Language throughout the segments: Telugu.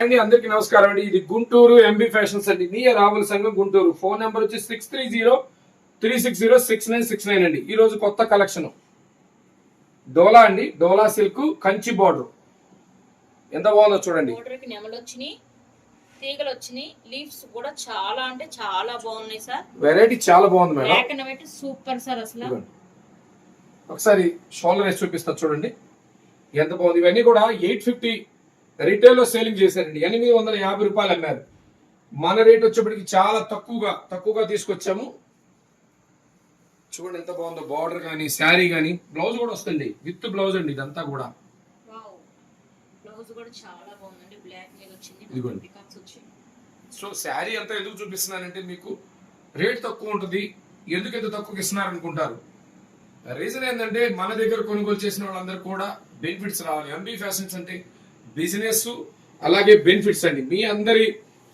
అండి అందరికీ నమస్కారం అండి. ఇది గుంటూరు ఎంబీ ఫ్యాషన్స్ అండి. Near Ravula Sangham Guntur. Phone number వచ్చి six three zero three six zero six nine six nine అండి. ఈ రోజు కొత్త కలెక్షన్ డోలా అండి. డోలా సిల్క్ కంచి బార్డర్ ఎంత బాగుందో చూడండి. బోర్డర్కి నెమలు వచ్చినాయి తీగలు వచ్చినాయి. లీవ్స్ కూడా చాలా అంటే చాలా బాగున్నాయి సార్. వెరైటీ చాలా బాగుంది madam. Black and white super sir అసలు. ఇదిగోండి. ఒకసారి షోల్డర్ వేసి చూపిస్తా చూడండి. ఎంత బాగుంది? ఇవన్నీ కూడా ఎయిట్ ఫిఫ్టీ రిటైల్లో సేలింగ్ చేశారండి. ఎనిమిది వందల యాభై రూపాయలు అమ్మారు. మన రేట్ వచ్చేప్పటికి చాలా తక్కువగా తక్కువగా తీసుకొచ్చాము. చూడండి ఎంత బాగుందో బార్డర్ కానీ శారీ కానీ బ్లౌజ్ కూడా వస్తుంది. విత్ బ్లౌజ్ అండి ఇదంతా కూడా. ఇదిగోండి. సో శారీ అంతా ఎందుకు చూపిస్తున్నానంటే మీకు రేట్ తక్కువ ఉంటుంది. ఎందుకు ఎంత తక్కువకి ఇస్తున్నారు అనుకుంటారు రీజన్ ఏంటంటే మన దగ్గర కొనుగోలు చేసిన వాళ్ళందరూ కూడా బెనిఫిట్స్ రావాలి. ఎంబీ ఫ్యాషన్స్ అంటే బిజినెస్ అలాగే బెనిఫిట్స్ అండి. మీ అందరి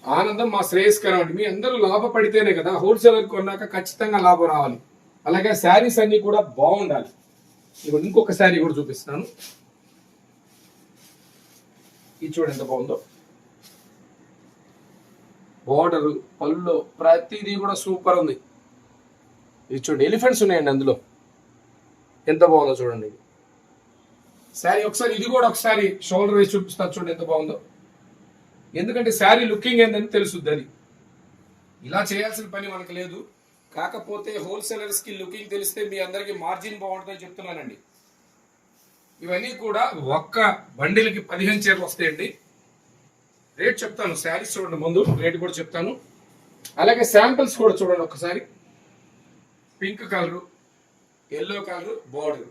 ఆనందం మా శ్రేయస్కరం అండి. మీ అందరూ లాభపడితేనే కదా హోల్సేలర్ కొన్నాక ఖచ్చితంగా లాభం రావాలి. అలాగే శారీస్ అన్ని కూడా బాగుండాలి. ఇప్పుడు ఇంకొక శారీ కూడా చూపిస్తున్నాను. ఇది చూడండి ఎంత బాగుందో. బోర్డర్ పళ్ళు ప్రతిదీ కూడా సూపర్ ఉంది. ఇది చూడండి ఎలిఫెంట్స్ ఉన్నాయండి అందులో. ఎంత బాగుందో చూడండి. శారీ ఒకసారి ఇది కూడా ఒకసారి షోల్డర్ వేసి చూపిస్తారు చూడండి ఎంత బాగుందో. ఎందుకంటే శారీ లుకింగ్ ఏందని తెలుసుద్ది అది. ఇలా చేయాల్సిన పని మనకు లేదు. కాకపోతే హోల్సేలర్స్కి లుకింగ్ తెలిస్తే మీ అందరికి మార్జిన్ బాగుంటుందని చెప్తున్నానండి. ఇవన్నీ కూడా ఒక్క బండిలకి పదిహేను చీరలు వస్తాయండి. రేట్ చెప్తాను శారీస్ చూడండి ముందు రేట్ కూడా చెప్తాను. అలాగే శాంపిల్స్ కూడా చూడండి ఒకసారి. Pink colour yellow colour border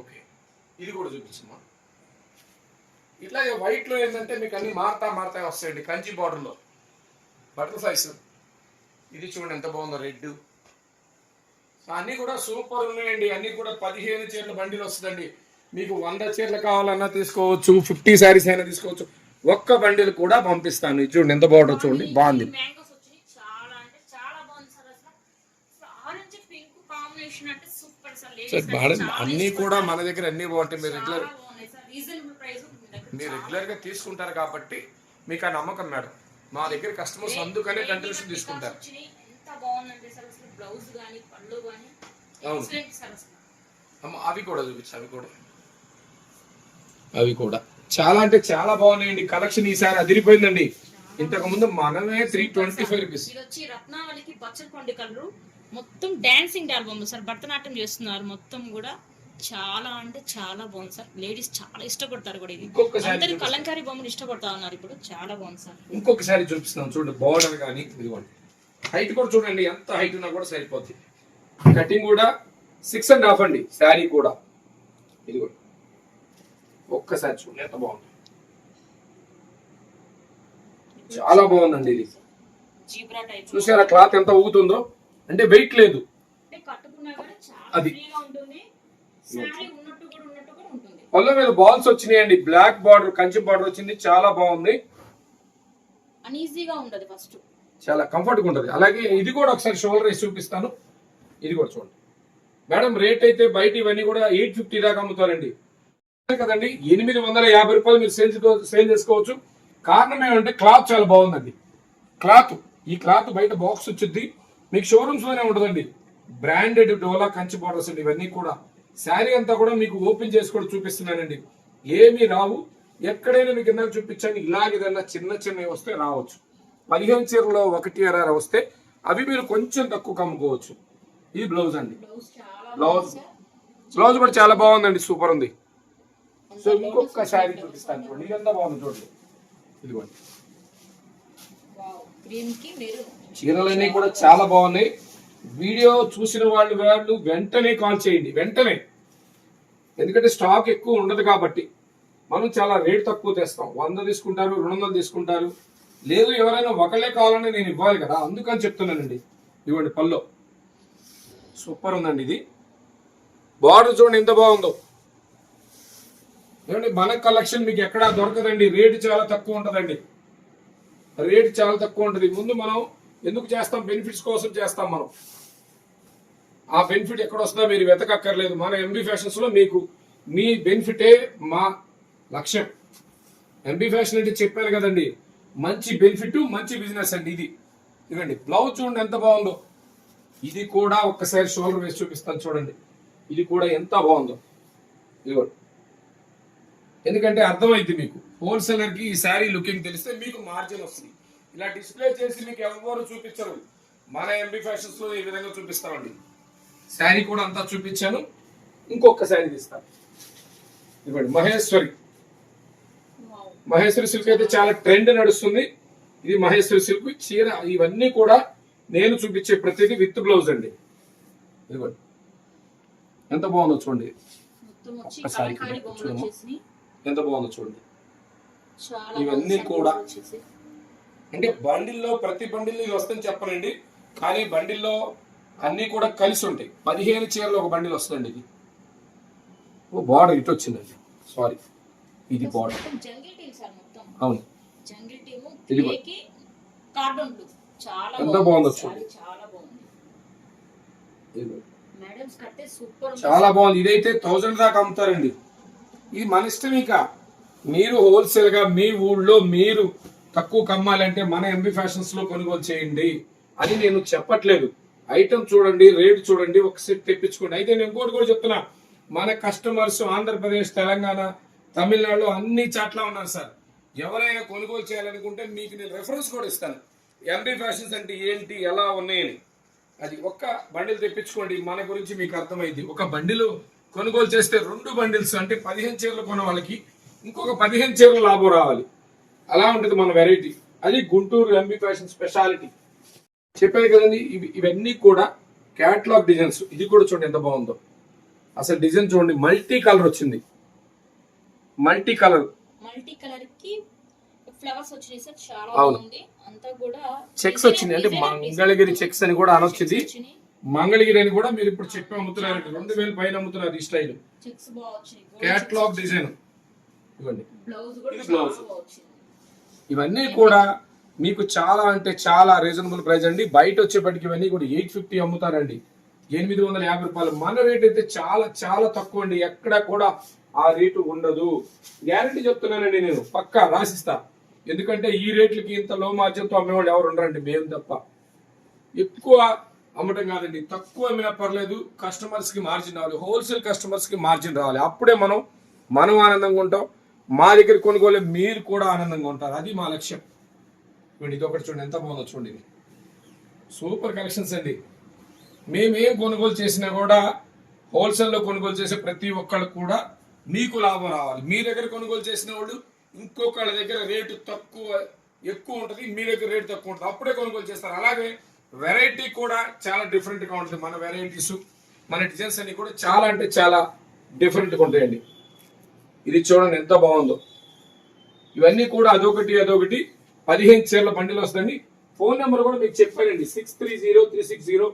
okay. ఇది కూడా చూపించమ్మా. ఇట్లాగే వైట్లో ఏంటంటే మీకు అన్ని మారుతా మారుతా వస్తాయండి కంచి బార్డర్లో బటర్ఫ్లైస్ ఇది చూడండి ఎంత బాగుందో రెడ్ అన్ని కూడా సూపర్ ఉన్నాయండి. అన్నీ కూడా పదిహేను చీరల బండిలు వస్తుందండి. మీకు వంద చీరలు కావాలన్నా తీసుకోవచ్చు ఫిఫ్టీ శారీస్ అయినా తీసుకోవచ్చు. ఒక్క బండిలు కూడా పంపిస్తాను. చూడండి ఎంత బాగుంటుందో చూడండి. బాగుంది మ్యాంగోస్ వచ్చినాయి చాలా అంటే చాలా బాగుంది సార్ అసలు ఆరెంజ్ పింక్ కాంబినేషన్ అంటే సూపర్ సార్ మేడం అన్ని కూడా మన దగ్గర అన్ని బాగుంటాయి. మీరు రెగ్యులర్ మీరు రెగ్యులర్గా తీసుకుంటారు కాబట్టి మీకు ఆ నమ్మకం మేడం. మా దగ్గర కస్టమర్స్ అందుకనే కంట్రిబ్యూషన్ తీసుకుంటారు. అవును. అమ్మ అవి కూడా చూపించు అవి కూడా. అవి కూడా. చాలా అంటే చాలా బాగున్నాయండి. కలెక్షన్ ఈసారి అదిరిపోయిందండి. ఇంతకు ముందు మనమే త్రీ ట్వంటీ ఫైవ్ రూపీస్ వచ్చి రత్నావళికి పచ్చడిపండు కలరు. మొత్తం డాన్సింగ్ ఆల్బమ్ సార్. భరతనాట్యం చేస్తున్నారు. మొత్తం కూడా చాలా అంటే చాలా బాగుంది సార్. లేడీస్ చాలా ఇష్టపడతారు కూడా ఇది. అందరూ. కలంకారీ బొమ్మలు ఇష్టపడతా ఉన్నారు ఇప్పుడు. చాలా బాగుంది సార్. ఇంకొకసారి చూపిస్తున్నాం చూడండి బార్డర్ కానీ ఇదిగోండి. హైట్ కూడా చూడండి ఎంత హైట్ ఉన్నా కూడా సరిపోద్ది. కటింగ్ కూడా సిక్స్ అండ్ హాఫ్ అండి. శారీ కూడా. ఇదిగోండి. ఒక్కసారి చూడండి ఎంత బాగుంది. చాలా బాగుందండి ఇది. చూసారా క్లాత్ ఎంత ఊగుతుందో? అంటే వెయిట్ లేదు. చాలా అది. పళ్ళ మీద బాల్స్ వచ్చినాయండి. బ్లాక్ బార్డర్ కంచి బార్డర్ వచ్చింది. చాలా బాగుంది. ఫస్ట్ చాలా కంఫర్ట్గా ఉంటుంది. అలాగే ఇది కూడా ఒకసారి షోల్డర్ వేసి చూపిస్తాను. ఇది కూడా చూడండి. మేడం రేట్ అయితే బయట ఇవన్నీ కూడా ఎయిట్ ఫిఫ్టీ దాకా అమ్ముతారండి. కదండి ఎనిమిది వందల యాభై రూపాయలు మీరు సేల్ సేల్ చేసుకోవచ్చు. కారణం ఏమంటే క్లాత్ చాలా బాగుందండి. క్లాత్ ఈ క్లాత్ బయట బాక్స్ వచ్చింది మీకు షోరూమ్స్లోనే ఉంటుందండి. బ్రాండెడ్ డోలా కంచి బార్డర్స్ అండి ఇవన్నీ కూడా. శారీ అంతా కూడా మీకు ఓపెన్ చేసి కూడా చూపిస్తున్నానండి. ఏమీ రావు. ఎక్కడైనా మీకు ఇందాక చూపించాను ఇలాగేదన్నా చిన్న చిన్నవి వస్తే రావచ్చు. పదిహేను చీరలో ఒకటి అర వస్తే అవి మీరు కొంచెం తక్కువ అమ్ముకోవచ్చు. ఇది బ్లౌజ్ అండి. Blouse blouse. కూడా చాలా బాగుందండి సూపర్ ఉంది. సో ఇంకొక శారీ చూపిస్తాను. చూడండి. ఇదంతా బాగుంది చూడండి. ఇదిగోండి. చీరలన్నీ కూడా చాలా బాగున్నాయి. వీడియో చూసిన వాళ్ళు వాళ్ళు వెంటనే కాల్ చేయండి. వెంటనే. ఎందుకంటే స్టాక్ ఎక్కువ ఉండదు కాబట్టి. మనం చాలా రేట్ తక్కువ తెస్తాం. వంద తీసుకుంటారు రెండు వందలు తీసుకుంటారు. లేదు ఎవరైనా ఒకళ్ళే కావాలని నేను ఇవ్వాలి కదా. అందుకని చెప్తున్నానండి. ఇవ్వండి పల్లో సూపర్ ఉందండి ఇది. బార్డర్ చూడండి ఎంత బాగుందో. ఏమండి మన కలెక్షన్ మీకు ఎక్కడా దొరకదండి. రేటు చాలా తక్కువ ఉంటుందండి. రేటు చాలా తక్కువ ఉంటుంది. ముందు మనం ఎందుకు చేస్తాం? బెనిఫిట్స్ కోసం చేస్తాం మనం. ఆ బెనిఫిట్ ఎక్కడ వస్తుందో మీరు వెతకక్కర్లేదు. మన ఎంబీ ఫ్యాషన్స్లో మీకు మీ బెనిఫిటే మా లక్ష్యం. ఎంబీ ఫ్యాషన్ అంటే చెప్పాను కదండి మంచి బెనిఫిట్ మంచి బిజినెస్ అండి ఇది. ఇదండి బ్లౌజ్ చూడండి ఎంత బాగుందో. ఇది కూడా ఒక్కసారి షోల్డర్ వేసి చూపిస్తాను చూడండి. ఇది కూడా ఎంత బాగుందో. ఇదిగోండి. ఎందుకంటే అర్థమైంది మీకు. హోల్సేలర్కి ఈ శారీ లుకింగ్ తెలిస్తే మీకు మార్జిన్ వస్తుంది. ఇలా డిస్ప్లే చేసి మీకు ఎవరు చూపించరు. మన ఎంబీ ఫ్యాషన్స్లో ఈ విధంగా చూపిస్తామండి. శారీ కూడా అంతా చూపించాను. ఇంకొక శారీ తీస్తాను. ఇవ్వండి మహేశ్వరి. మహేశ్వరి సిల్క్ అయితే చాలా ట్రెండ్ నడుస్తుంది. ఇది మహేశ్వరి సిల్క్ చీర ఇవన్నీ కూడా నేను చూపించే ప్రతిదీ విత్ బ్లౌజ్ అండి. ఇదిగోండి. ఎంత బాగుందో చూడండి. ఒక్కసారి ఎంత బాగుందో చూడండి. ఇవన్నీ కూడా. అంటే బండిల్లో ప్రతి బండిల్లో ఇది వస్తుందని చెప్పనండి. కానీ బండిల్లో అన్ని కూడా కలిసి ఉంటాయి. పదిహేను చీరలు ఒక బండిల్ వస్తుందండి ఇది. ఓ బార్డర్ ఇటు వచ్చిందండి. సారీ ఇది బార్డర్. అవును. ఇది ఎంత బాగుందో చూడండి. చాలా బాగుంది. ఇదైతే థౌజండ్ దాకా అమ్ముతారండి. ఇది మన ఇష్టం ఇక. మీరు హోల్సేల్గా మీ ఊళ్ళో మీరు తక్కువ కమ్మాలంటే మన ఎంబీ ఫ్యాషన్స్లో కొనుగోలు చేయండి అని నేను చెప్పట్లేదు. ఐటమ్ చూడండి రేట్ చూడండి ఒక సెట్ తెప్పించుకోండి. అయితే నేను ఇంకోటి కూడా చెప్తున్నా. మన కస్టమర్స్ ఆంధ్రప్రదేశ్ తెలంగాణ తమిళనాడు అన్ని చాట్ల ఉన్నారు సార్. ఎవరైనా కొనుగోలు చేయాలనుకుంటే మీకు నేను రెఫరెన్స్ కూడా ఇస్తాను. ఎంబీ ఫ్యాషన్స్ అంటే ఏంటి ఎలా ఉన్నాయని. అది ఒక్క బండిల్ తెప్పించుకోండి మన గురించి మీకు అర్థమైంది. ఒక బండిలు కొనుగోలు చేస్తే రెండు బండిల్స్ అంటే పదిహేను చీరలు కొన్న వాళ్ళకి ఇంకొక పదిహేను చీరలు లాభం రావాలి. అలా ఉంటుంది మన వెరైటీ అది గుంటూరు ఎంబీ ఫ్యాషన్ స్పెషాలిటీ చెప్పాను కదండి ఇవి ఇవన్నీ కూడా క్యాట్లాగ్ డిజైన్స్ ఇది కూడా చూడండి ఎంత బాగుందో. అసలు డిజైన్ చూడండి మల్టీ కలర్ వచ్చింది. మల్టీ కలర్ మల్టీ కలర్కి ఫ్లవర్స్ వచ్చినాయి సార్ చాలా అవును. బాగుంది. అంతా కూడా చెక్స్ వచ్చింది అంటే మంగళగిరి చెక్స్ అని కూడా అనొచ్చింది. మంగళగిరి అని కూడా మీరు ఇప్పుడు చెప్పి అమ్ముతున్నారు. రెండు వేలు పైన అమ్ముతున్నారు ఈ స్టైల్ చెక్స్ బాగా వచ్చినాయి. క్యాట్లాగ్ డిజైన్ ఇవ్వండి. బ్లౌజ్ ఇవన్నీ కూడా మీకు చాలా అంటే చాలా రీజనబుల్ ప్రైస్ అండి. బయట వచ్చేప్పటికి ఇవన్నీ కూడా ఎయిట్ ఫిఫ్టీ అమ్ముతారండి. ఎనిమిది వందల యాభై రూపాయలు. మన రేట్ అయితే చాలా చాలా తక్కువ అండి. ఎక్కడ కూడా ఆ రేటు ఉండదు. గ్యారంటీ చెప్తున్నానండి నేను. పక్కా రాసిస్తా. ఎందుకంటే ఈ రేట్లకి ఇంత లో మార్జిన్తో అమ్మేవాళ్ళు ఎవరు ఉండరండి. మేము తప్ప. ఎక్కువ అమ్మటం కాదండి. తక్కువ అమ్మినా పర్లేదు. కస్టమర్స్కి మార్జిన్ రావాలి. హోల్సేల్ కస్టమర్స్కి మార్జిన్ రావాలి. అప్పుడే మనం మనం ఆనందంగా ఉంటాం. మా దగ్గర కొనుగోలే మీరు కూడా ఆనందంగా ఉంటారు. అది మా లక్ష్యం. చూడండి ఇది ఒకటి చూడండి ఎంత బాగుందో చూడండి సూపర్ కలెక్షన్స్ అండి. మేమేం కొనుగోలు చేసినా కూడా హోల్సేల్లో కొనుగోలు చేసే ప్రతి ఒక్కళ్ళు కూడా మీకు లాభం రావాలి. మీ దగ్గర కొనుగోలు చేసిన వాళ్ళు ఇంకొకళ్ళ దగ్గర రేటు తక్కువ ఎక్కువ ఉంటుంది మీ దగ్గర రేటు తక్కువ ఉంటుంది. అప్పుడే కొనుగోలు చేస్తారు. అలాగే వెరైటీ కూడా చాలా డిఫరెంట్గా ఉంటుంది. మన వెరైటీస్ మన డిజైన్స్ అన్ని కూడా చాలా అంటే చాలా డిఫరెంట్గా ఉంటాయండి. ఇది చూడండి ఎంత బాగుందో. ఇవన్నీ కూడా అదొకటి అదొకటి. పదిహేను చీరల బండిలు వస్తుందండి ఫోన్ నెంబర్ కూడా మీకు చెప్పానండి. Six three zero three six zero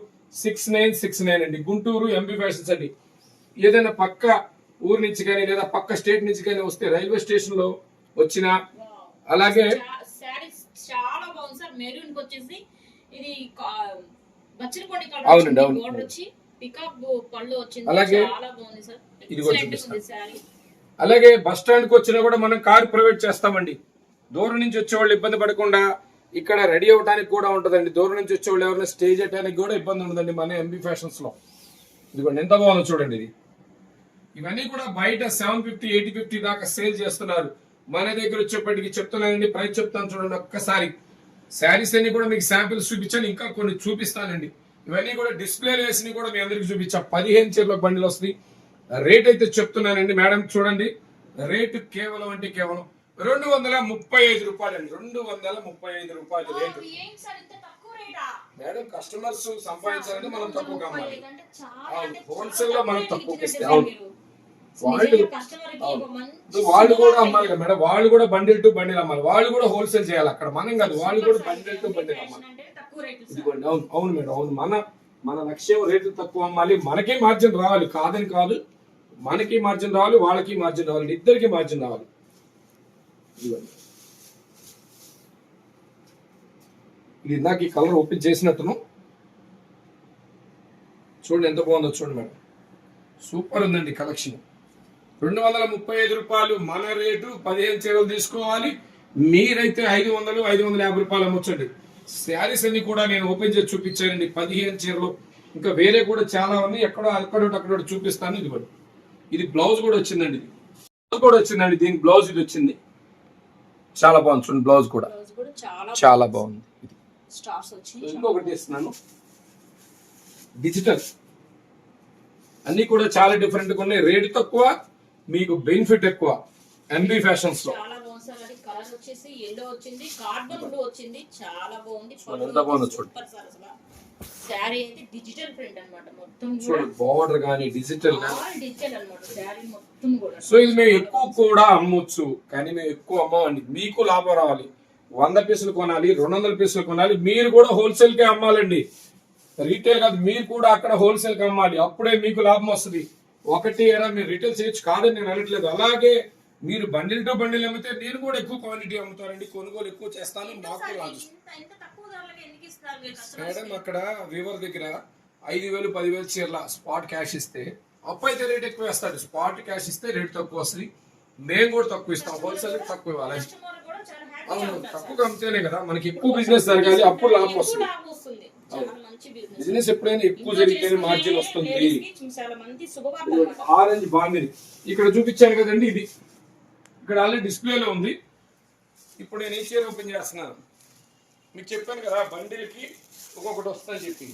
six nine six nine అండి. గుంటూరు ఎంబీ ఫ్యాషన్స్ అండి. ఏదైనా పక్క ఊరు నుంచి కానీ లేదా పక్క స్టేట్ నుంచి కానీ వస్తే రైల్వే స్టేషన్లో వచ్చిన అలాగే శారీస్ చాలా బాగుంది సార్. మెరూన్కి వచ్చేసి ఇది బచ్చలపొడి అవునండి, కలర్ అవును. బోర్డర్ వచ్చి పికప్ పళ్ళు వచ్చింది. అలాగే చాలా బాగుంది సార్. ఇది కూడా చూపిస్తాను. అలాగే బస్ స్టాండ్కి వచ్చినా కూడా మనం కార్ ప్రొవైడ్ చేస్తామండి. దూరం నుంచి వచ్చేవాళ్ళు ఇబ్బంది పడకుండా ఇక్కడ రెడీ అవ్వడానికి కూడా ఉంటుందండి. దూరం నుంచి వచ్చేవాళ్ళు ఎవరైనా స్టే చేయడానికి కూడా ఇబ్బంది ఉండదండి మన ఎంబీ ఫ్యాషన్స్లో ఇదిగోండి ఎంత బాగుందో చూడండి ఇది. ఇవన్నీ కూడా బయట సెవెన్ ఫిఫ్టీ ఎయిటీ ఫిఫ్టీ దాకా సేల్ చేస్తున్నారు. మన దగ్గర వచ్చేప్పటికి చెప్తున్నానండి ప్రైస్ చెప్తాను చూడండి ఒక్కసారి. శారీస్ అన్ని కూడా మీకు శాంపిల్స్ చూపించాను ఇంకా కొన్ని చూపిస్తానండి. ఇవన్నీ కూడా డిస్ప్లే వేసి కూడా మీ అందరికి చూపించా. పదిహేను చీరలకు బండిలు వస్తాయి రేట్ అయితే చెప్తున్నానండి మేడం చూడండి. రేటు కేవలం అంటే కేవలం రెండు వందల ముప్పై ఐదు రూపాయలు అండి రెండు వందల ముప్పై ఐదు రూపాయలు రేటు. రేటా? మేడం కస్టమర్స్ సంపాదించాలంటే మనం తక్కువ కమ్మాలి. అవును, అంటే wholesale లో మనం తక్కువ ఇస్తే, అవును. వాళ్ళు- వాళ్ళు కూడా అమ్మాలి కదా మేడం వాళ్ళు కూడా బండిల్ టు బండిల్ అమ్మాలి. వాళ్ళు కూడా హోల్సేల్ చేయాలి అక్కడ మనం కాదు వాళ్ళు కూడా బండిల్ టు బండిల్ అమ్మాలి. రేటు. ఇదిగోండి అవును అవును మేడం అవును. మన మన లక్ష్యం రేట్లు తక్కువ అమ్మాలి. మనకే మార్జిన్ రావాలి? కాదని కాదు. మనకి మార్జిన్ రావాలి వాళ్ళకి మార్జిన్ రావాలి ఇద్దరికి మార్జిన్ రావాలి. ఇది ఇందాక ఈ కలర్ ఓపెన్ చేసినట్టును. చూడండి ఎంత బాగుందో చూడండి మేడం. సూపర్ ఉందండి కలెక్షన్. రెండు వందల ముప్పై ఐదు రూపాయలు మన రేటు పదిహేను చీరలు తీసుకోవాలి. మీరైతే ఐదు వందలు ఐదు వందల యాభై రూపాయలు అమ్మొచ్చండి. శారీస్ అన్ని కూడా నేను ఓపెన్ చేసి చూపించానండి. పదిహేను చీరలు. ఇంకా వేరే కూడా చాలా ఉన్నాయి. ఎక్కడో అక్కడ అక్కడ చూపిస్తాను. ఇదిగోండి. ఇది బ్లౌజ్ కూడా వచ్చిందండి. బ్లౌజ్ కూడా వచ్చిందండి. దీని బ్లౌజ్ ఇది వచ్చింది. చాలా బాగుంది. చూడండి బ్లౌజ్ కూడా. చాలా బాగుంది. ఇది. ఇంకొకటి ఇస్తున్నాను డిజిటల్ అన్ని కూడా చాలా డిఫరెంట్గా ఉన్నాయి. రేట్ తక్కువ మీకు బెనిఫిట్ ఎక్కువ. ఎంబీ ఫ్యాషన్స్లో. చాలా బాగుంది సార్. అది కలర్ వచ్చేసి ఎల్లో వచ్చింది. కార్బన్ బ్లూ వచ్చింది. చాలా బాగుంది. చూడండి, ఎంత బాగుందో చూడండి. శారీ అయితే డిజిటల్ ప్రింట్ అన్నమాట. మొత్తం కూడా చూడండి బార్డర్ కానీ డిజిటల్ డిజిటల్ అన్నమాట. శారీ మొత్తం కూడా. సో ఇది మేము ఎక్కువ కూడా అమ్మొచ్చు. కానీ మేము ఎక్కువ అమ్మమండి. మీకు లాభం రావాలి. వంద పీసులు కొనాలి రెండు వందల పీసులు కొనాలి. మీరు కూడా హోల్సేల్ కే అమ్మాలండి. రీటైల్ కాదు మీరు కూడా అక్కడ హోల్సేల్కి అమ్మాలి. అప్పుడే మీకు లాభం వస్తుంది. ఒకటి ఏరా మీరు రీటైల్ చేయొచ్చు కాదని నేను అనట్లేదు. అలాగే మీరు బండిల్ టు బండిల్ అమ్మితే నేను కూడా ఎక్కువ క్వాంటిటీ అమ్ముతానండి. కొనుగోలు ఎక్కువ చేస్తాను. నాకు రాదు. మేడం? అక్కడ వీవర్ దగ్గర ఐదు వేలు పదివేలు చీరల స్పాట్ క్యాష్ ఇస్తే అప్పు అయితే రేట్ ఎక్కువ వేస్తాడు. స్పాట్ క్యాష్ ఇస్తే రేట్ తక్కువ వస్తుంది. మేము కూడా తక్కువ ఇస్తాం. హోల్సేల్ తక్కువ ఇవ్వాలి. అవును. తక్కువ అమ్మితేనే కదా మనకి ఎక్కువ బిజినెస్ జరగాలి అప్పుడు లాభం వస్తుంది. బిజినెస్ ఎప్పుడైనా ఎక్కువ జరిగితేనే మార్జిన్ వస్తుంది. ఆరెంజ్ బాగుంది. ఇక్కడ చూపించాను కదండి ఇది. ఇక్కడ ఆల్రెడీ డిస్ప్లేలో ఉంది. ఇప్పుడు నేను ఏ చీర ఓపెన్ చేస్తున్నాను. మీకు చెప్పాను కదా బండిల్కి ఒక్కొక్కటి వస్తుందని చెప్పి.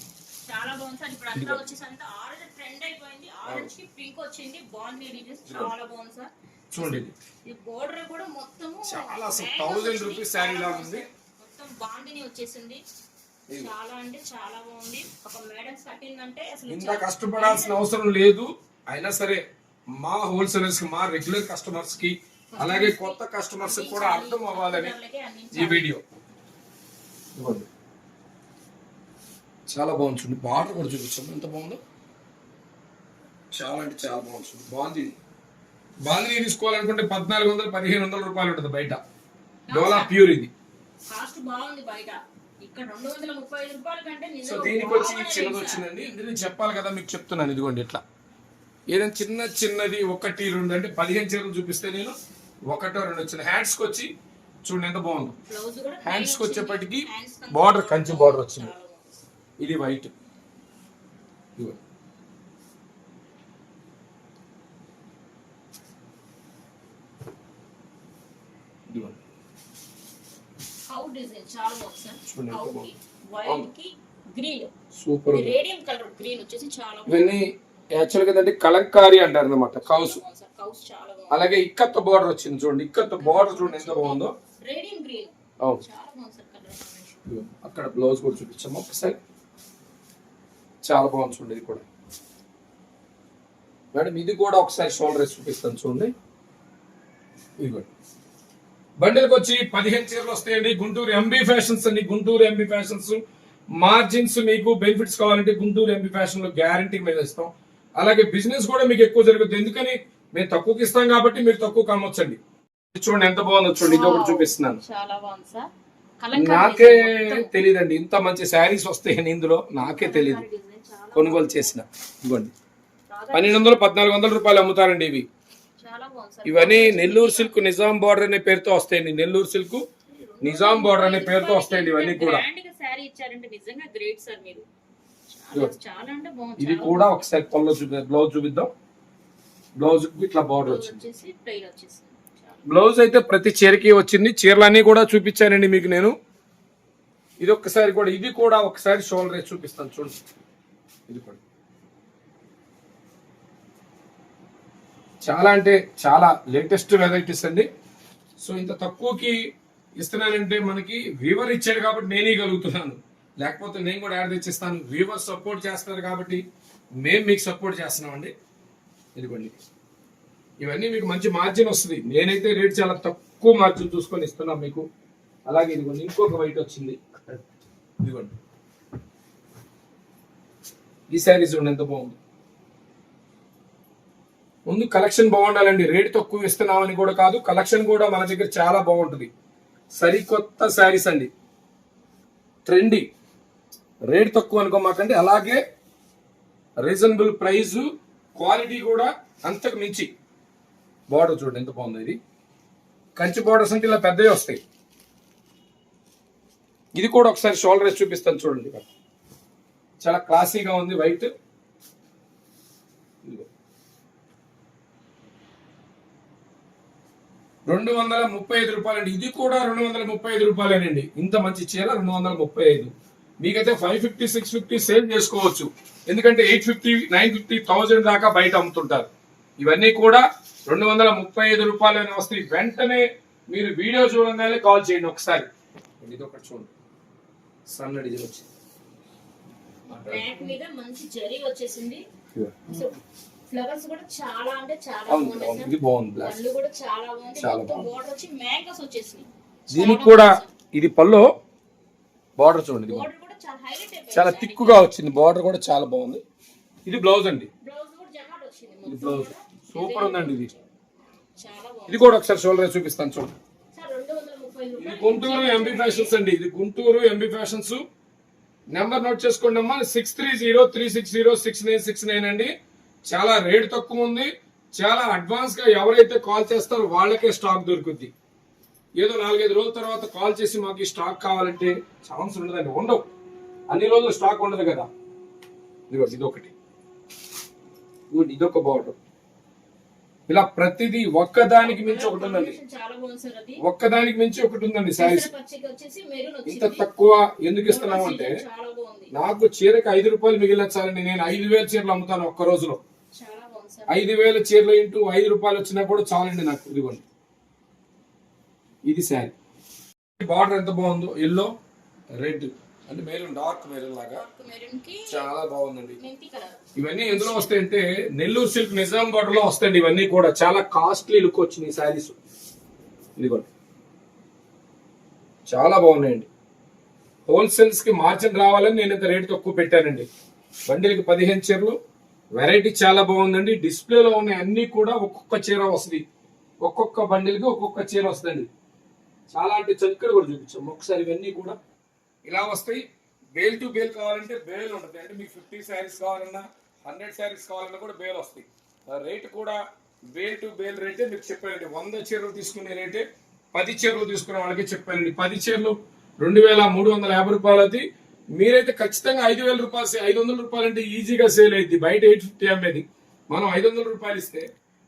చాలా బాగుంది సార్. ఇప్పుడు అంతా వచ్చేసి అంతా ఆరెంజ్ ట్రెండ్ అయిపోయింది. ఆరెంజ్కి పింక్ వచ్చింది. బాగుంది డిజైన్స్ చాలా బాగుంది సార్. చూడండి. ఈ బోర్డర్ కూడా మొత్తము చాలా అసలు mango 1000 వచ్చింది. రూపీస్ శారీ లాగా ఉంది. మొత్తం వచ్చేసింది. చాలా అంటే చాలా బాగుంది. ఒక మేడం కట్టిందంటే అసలు ఇంత కష్టపడాల్సిన అవసరం లేదు. అయినా సరే మా హోల్సేలర్స్ మా రెగ్యులర్ కస్టమర్స్కి అలాగే కొత్త కస్టమర్స్ కూడా అర్థం అవ్వాలని ఈ. వీడియో. చాలా బాగుంది. చూడండి బార్డర్ కూడా చూపించాము ఎంత బాగుందో. చాలా అంటే చాలా బాగుంది. చూడండి బాగుంది. బాగుంది తీసుకోవాలనుకుంటే పద్నాలుగు వందలు పదిహేను వందల రూపాయలు ఉంటుంది బయట. డోలా ప్యూర్ ఇది. కాస్ట్ బాగుంది బయట. సో దీనికి వచ్చి చిన్నది. వచ్చిందండి. నేను చెప్పాలి కదా మీకు చెప్తున్నాను. ఇదిగోండి ఇట్లా. ఏదైనా చిన్న చిన్నది ఒకటి రెండు అంటే పదిహేను చీరలు చూపిస్తే నేను ఒకటో రెండు వచ్చింది హ్యాండ్స్కి వచ్చి చూడండి ఎంత బాగుంది. హ్యాండ్స్కి వచ్చేప్పటికి బార్డర్ కంచి బార్డర్ వచ్చింది. ఇది వైట్ సూపర్ ఇవన్నీ యాక్చువల్గా ఏంటంటే కలంకారీ అంటారు అనమాట కౌసు. అలాగే ఇక్కత్త బార్డర్ వచ్చింది చూడండి. ఇక్కత్త బార్డర్ చూడండి ఎంత బాగుందో. అవును. అక్కడ బ్లౌజ్ కూడా చూపించాము ఒకసారి చాలా బాగుంది చూడండి ఇది కూడా. మేడం ఇది కూడా ఒకసారి షోల్డర్ చూపిస్తాను చూడండి. ఇదిగోండి బండిల్కి వచ్చి పదిహేను చీరలు వస్తాయండి. గుంటూరు ఎంబీ ఫ్యాషన్స్ అండి. గుంటూరు ఎంబీ ఫ్యాషన్స్ మార్జిన్స్ మీకు బెనిఫిట్స్ కావాలంటే గుంటూరు ఎంబీ ఫ్యాషన్లో గ్యారంటీ మీద ఇస్తాం. అలాగే బిజినెస్ కూడా మీకు ఎక్కువ జరుగుతుంది. ఎందుకని? మేము తక్కువకి ఇస్తాం కాబట్టి మీరు తక్కువ అమ్మొచ్చండి. చూడండి ఎంత బాగుందో చూడండి. ఇది ఒకటి చూపిస్తున్నాను. చాలా బాగుంది సార్. నాకే తెలియదండి ఇంత మంచి శారీస్ వస్తాయని ఇందులో నాకే తెలియదు కొనుగోలు చేసిన. ఇవ్వండి పన్నెండు వందలు పద్నాలుగు వందల రూపాయలు అమ్ముతారండి ఇవి. చాలా బాగుంది సార్. ఇవన్నీ నెల్లూరు సిల్క్ నిజాం బార్డర్ అనే పేరుతో వస్తాయండి. నెల్లూరు సిల్క్ నిజాం బార్డర్ అనే పేరుతో వస్తాయండి ఇవన్నీ కూడా. ఇది కూడా ఒకసారి పళ్ళు చూపి బ్లౌజ్ చూపిద్దాం. బ్లౌజ్ ఇట్లా బార్డర్. వచ్చింది. వచ్చేసి ప్లెయిన్ వచ్చేసింది. చాలా బ్లౌజ్ అయితే ప్రతి చీరకి వచ్చింది. చీరలన్నీ కూడా చూపించానండి మీకు నేను. ఇది ఒక్కసారి కూడా ఇది కూడా ఒకసారి షోల్డర్ చూపిస్తాను చూడండి. ఇది కూడా. చాలా అంటే చాలా లేటెస్ట్ వెరైటీస్ అండి. సో ఇంత తక్కువకి ఇస్తున్నానంటే మనకి వీవర్ ఇచ్చాడు కాబట్టి నేనే గలుగుతున్నాను లేకపోతే నేను కూడా యాడ్ తెచ్చిస్తాను. వీవర్ సపోర్ట్ చేస్తారు కాబట్టి మేము మీకు సపోర్ట్ చేస్తున్నామండి. ఇదిగోండి. ఇవన్నీ మీకు మంచి మార్జిన్ వస్తుంది. నేనైతే రేట్ చాలా తక్కువ మార్జిన్ చూసుకొని ఇస్తున్నాను మీకు. అలాగే ఇదిగోండి ఇంకొక వైట్ వచ్చింది. ఇదిగోండి. ఈ శారీ చూడండి ఎంత బాగుంది. ముందు కలెక్షన్ బాగుండాలండి. రేట్ తక్కువ ఇస్తున్నామని కూడా కాదు కలెక్షన్ కూడా మన దగ్గర చాలా బాగుంటుంది. సరికొత్త శారీస్ అండి. ట్రెండీ రేట్ తక్కువ అనుకోమాకండి. అలాగే రీజనబుల్ ప్రైస్ క్వాలిటీ కూడా అంతకు మించి. బార్డర్ చూడండి ఎంత బాగుంది ఇది. కంచి బార్డర్స్ అంటే ఇలా పెద్దవి వస్తాయి. ఇది కూడా ఒకసారి షోల్డర్ వేసి చూపిస్తాను చూడండి. ఇక్కడ. చాలా క్లాసీగా ఉంది వైట్ రెండు వందల ముప్పై ఐదు రూపాయలండి. ఇది కూడా రెండు వందల ముప్పై ఐదు రూపాయలేనండి. ఇంత మంచి చీర రెండు వందల ముప్పై ఐదు. మీకైతే five fifty six fifty sale చేసుకోవచ్చు. ఎందుకంటే eight fifty nine fifty thousand దాకా బయట అమ్ముతుంటారు. ఇవన్నీ కూడా రెండు వందల ముప్పై ఐదు రూపాయలని వస్తాయి వెంటనే మీరు వీడియో చూడగానే కాల్ చేయండి ఒకసారి. ఇది ఒకటి చూడండి. సన్నడి వచ్చింది. మీద మంచి జరీ వచ్చేసింది. ఫ్లవర్స్ కూడా చాలా అంటే చాలా బాగుంది బ్లాక్ పళ్ళు కూడా చాలా బాగుంది. చాలా మొత్తం బాగుంది. బోర్డర్ వచ్చి మ్యాంగోస్ వచ్చేసినాయి. దీనికి కూడా ఇది పళ్ళు. బార్డర్ చూడండి చాలా హైలైట్ అయిపోయింది చాలా తిక్కుగా వచ్చింది. బార్డర్ కూడా చాలా బాగుంది. ఇది బ్లౌజ్ అండి. బ్లౌజ్ కూడా జమాట్ వచ్చింది ఇది మొత్తం. బ్లౌజ్ కూడా. సూపర్ ఉందండి ఇది. చాలా బాగుంది. ఇది కూడా ఒకసారి షోల్డర్ చూపిస్తాను చూడండి. ఇది రూపాయలు. గుంటూరు ఎంబీ ఫ్యాషన్స్ అండి. ఇది Guntur MB Fashions number note చేసుకోండి అమ్మా. Six three zero three six zero six nine six nine అండి. చాలా రేట్ తక్కువ ఉంది. చాలా అడ్వాన్స్గా ఎవరైతే కాల్ చేస్తారో వాళ్ళకే స్టాక్ దొరుకుద్ది. ఏదో నాలుగైదు రోజుల తర్వాత కాల్ చేసి మాకు ఈ స్టాక్ కావాలంటే ఛాన్స్ ఉండదండి. ఉండవు. అన్ని రోజులు స్టాక్ ఉండదు కదా. ఇదిగో ఇదొకటి. ఇదొక బార్డర్ ఇలా ప్రతిదీ ఒక్కదానికి మించి ఒకటి ఉందండి. ఒక్కదానికి మించి ఒకటి ఉందండి మెరూన్ ఇంత తక్కువ ఎందుకు ఇస్తున్నావు అంటే నాకు చీరకి ఐదు రూపాయలు మిగిలించాలండి నేను ఐదు వేల చీరలు అమ్ముతాను ఒక్క రోజులో. ఐదు వేల చీరలు ఇంటూ ఐదు రూపాయలు వచ్చినా కూడా చాలండి నాకు. ఇదిగోండి. ఇది శారీ. బార్డర్ ఎంత బాగుందో? Yellow red. అంటే మెరూన్ డార్క్ మెరూన్ లాగా. చాలా బాగుందండి. ఇవన్నీ ఎందులో వస్తాయంటే నెల్లూరు సిల్క్ నిజాం బార్డర్లో వస్తాయండి ఇవన్నీ కూడా. చాలా కాస్ట్లీ లుక్ వచ్చింది ఈ శారీస్. ఇదిగోండి. చాలా బాగున్నాయండి. హోల్సేల్స్కి మార్జిన్ రావాలని నేను ఇంత రేట్ తక్కువ పెట్టానండి. బండిలకి పదిహేను చీరలు. వెరైటీ చాలా బాగుందండి. డిస్ప్లేలో ఉన్న అన్ని కూడా ఒక్కొక్క చీర వస్తుంది. ఒక్కొక్క బండిల్కి ఒక్కొక్క చీర వస్తుందండి. చాలా అంటే చలిక్కడ కూడా చూపించాం. ఒకసారి ఇవన్నీ కూడా ఇలా వస్తాయి. బేల్ టు బేల్ కావాలంటే బేల్ ఉంటుంది. అంటే మీకు ఫిఫ్టీ శారీస్ కావాలన్నా హండ్రెడ్ శారీస్ కావాలన్నా కూడా బేల్ వస్తాయి. రేట్ కూడా బేల్ టు బేల్ రేటే మీకు చెప్పానండి. వంద చీరలు తీసుకునే రేటే పది చీరలు తీసుకునే వాళ్ళకి చెప్పానండి. పది చీరలు రెండు వేల మూడు వందల యాభై రూపాయలు అది మీరైతే ఖచ్చితంగా ఐదు వేల రూపాయలు ఐదు వందల రూపాయలు అంటే ఈజీగా సేల్ అయింది బయట ఎయిట్ ఫిఫ్టీ అమ్మేది. మనం ఐదు వందల రూపాయలు ఇస్తే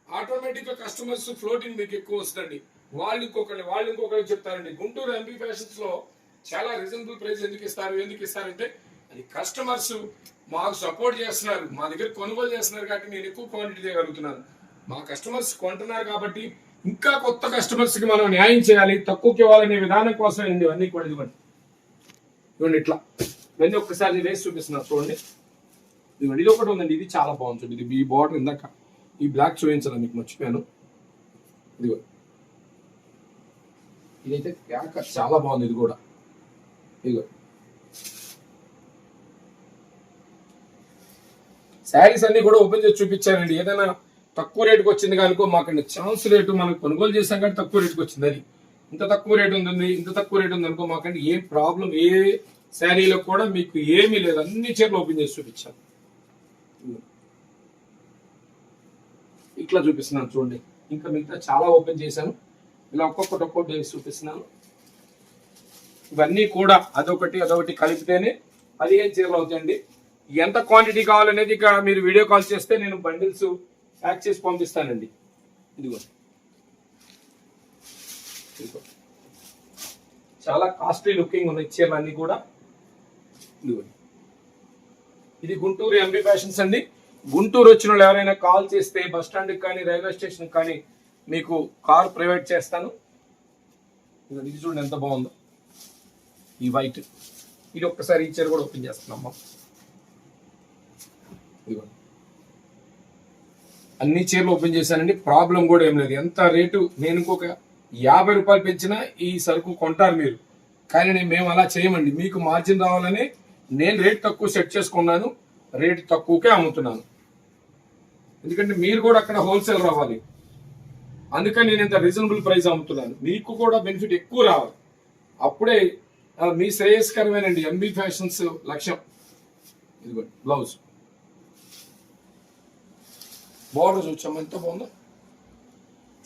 ఆటోమేటిక్గా కస్టమర్స్ ఫ్లోటింగ్ మీకు ఎక్కువ వస్తుంది వాళ్ళు ఇంకొకళ్ళు వాళ్ళు ఇంకొకళ్ళు చెప్తారండి. గుంటూరు ఎంపీ ఫ్యాషన్స్లో చాలా రీజనబుల్ ప్రైస్ ఎందుకు ఇస్తారు ఎందుకు ఇస్తారంటే అది కస్టమర్స్ మాకు సపోర్ట్ చేస్తున్నారు మా దగ్గర కొనుగోలు చేస్తున్నారు కాబట్టి నేను ఎక్కువ క్వాంటిటీ చేయగలుగుతున్నాను. మా కస్టమర్స్ కొంటున్నారు కాబట్టి ఇంకా కొత్త కస్టమర్స్కి మనం న్యాయం చేయాలి తక్కువకి ఇవ్వాలనే విధానం కోసం అండి ఇవన్నీ కూడా ఇదిగోండి. ఇవ్వండి ఇట్లా. ఇవన్నీ ఒక్కసారి వేసి చూపిస్తున్నారు చూడండి. ఇదిగోండి ఇది ఒకటి ఉందండి ఇది చాలా బాగుంది చూడండి ఇది ఈ బార్డర్ ఇందాక ఈ బ్లాక్ చూపించాను మీకు మర్చిపోయాను. ఇదిగో ఇదైతే ప్యాక్ చాలా బాగుంది ఇది కూడా. శారీస్ అన్ని కూడా ఓపెన్ చేసి చూపించానండి ఏదైనా తక్కువ రేటుకి వచ్చింది కనుకో మాకు ఛాన్స్ రేటు మనం కొనుగోలు చేసాం కానీ తక్కువ రేటుకి వచ్చింది అది. ఇంత తక్కువ రేటు ఉంది ఇంత తక్కువ రేటు ఉంది అనుకో మాకంటే ఏ ప్రాబ్లం ఏ శారీలో కూడా మీకు ఏమీ లేదు. అన్ని చీరలు ఓపెన్ చేసి చూపించాను ఇట్లా చూపిస్తున్నాను చూడండి. ఇంకా మిగతా చాలా ఓపెన్ చేశాను. ఇలా ఒక్కొక్కటి ఒక్కొక్కటి చేసి చూపిస్తున్నాను. ఇవన్నీ కూడా అదొకటి అదొకటి కలిపితేనే పదిహేను చీరలు అవుతాయండి. ఎంత క్వాంటిటీ కావాలనేది ఇక్కడ మీరు వీడియో కాల్ చేస్తే నేను బండిల్స్ ప్యాక్ చేసి పంపిస్తానండి. ఇదిగో. ఇదిగో. చాలా కాస్ట్లీ లుకింగ్ ఉన్నాయి చీరలు కూడా. ఇదిగో. ఇది గుంటూరు ఎంబీ ఫ్యాషన్స్ అండి. గుంటూరు వచ్చిన వాళ్ళు ఎవరైనా కాల్ చేస్తే బస్ స్టాండ్కి కానీ రైల్వే స్టేషన్కి కానీ మీకు కార్ ప్రొవైడ్ చేస్తాను. ఇది చూడండి ఎంత బాగుందో. ఈ వైట్ ఇది ఒక్కసారి ఈ చీర కూడా ఓపెన్ చేస్తున్నామ్మా ఇదిగోండి అన్ని చీరలు ఓపెన్ చేశానండి. ప్రాబ్లం కూడా ఏం లేదు. ఎంత రేటు నేను ఇంకొక యాభై రూపాయలు పెంచినా ఈ సరుకు కొంటారు మీరు. కానీ నేను మేము అలా చేయమండి. మీకు మార్జిన్ రావాలని నేను రేట్ తక్కువ సెట్ చేసుకున్నాను. రేట్ తక్కువకే అమ్ముతున్నాను. ఎందుకంటే మీరు కూడా అక్కడ హోల్సేల్ రావాలి. అందుకని నేను ఇంత రీజనబుల్ ప్రైస్ అమ్ముతున్నాను. మీకు కూడా బెనిఫిట్ ఎక్కువ రావాలి. అప్పుడే మీ శ్రేయస్కరమేనండి ఎంబీ ఫ్యాషన్స్ లక్ష్యం. ఇదిగోండి బ్లౌజ్ బార్డర్ చూసాం ఎంత బాగుందో?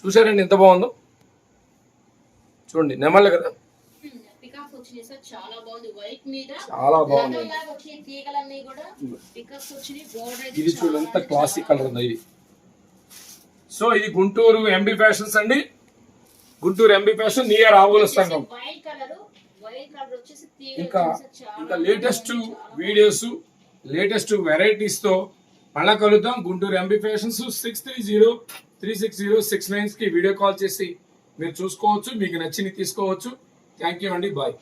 చూసారండి ఎంత బాగుందో? చూడండి నెమళ్ళు కదా? చాలా బాగుంది. ఇది చూడు ఎంత క్లాసిక్ కలర్ ఉందో ఇది. సో ఇది గుంటూరు ఎంబీ ఫ్యాషన్స్ అండి. గుంటూరు ఎంబీ ఫ్యాషన్ నియర్ ఆవుల సంఘం వైట్ కలర్ వైట్ కలర్ వచ్చేసి తీగ ఇంకా ఇంకా లేటెస్ట్ వీడియోస్ లేటెస్ట్ వెరైటీస్తో మళ్ళా కలుద్దాం Guntur MB Fashions six three zero three six zero six నైన్స్కి video call చేసి మీరు చూసుకోవచ్చు మీకు నచ్చింది తీసుకోవచ్చు. థ్యాంక్ యూ అండి. బాయ్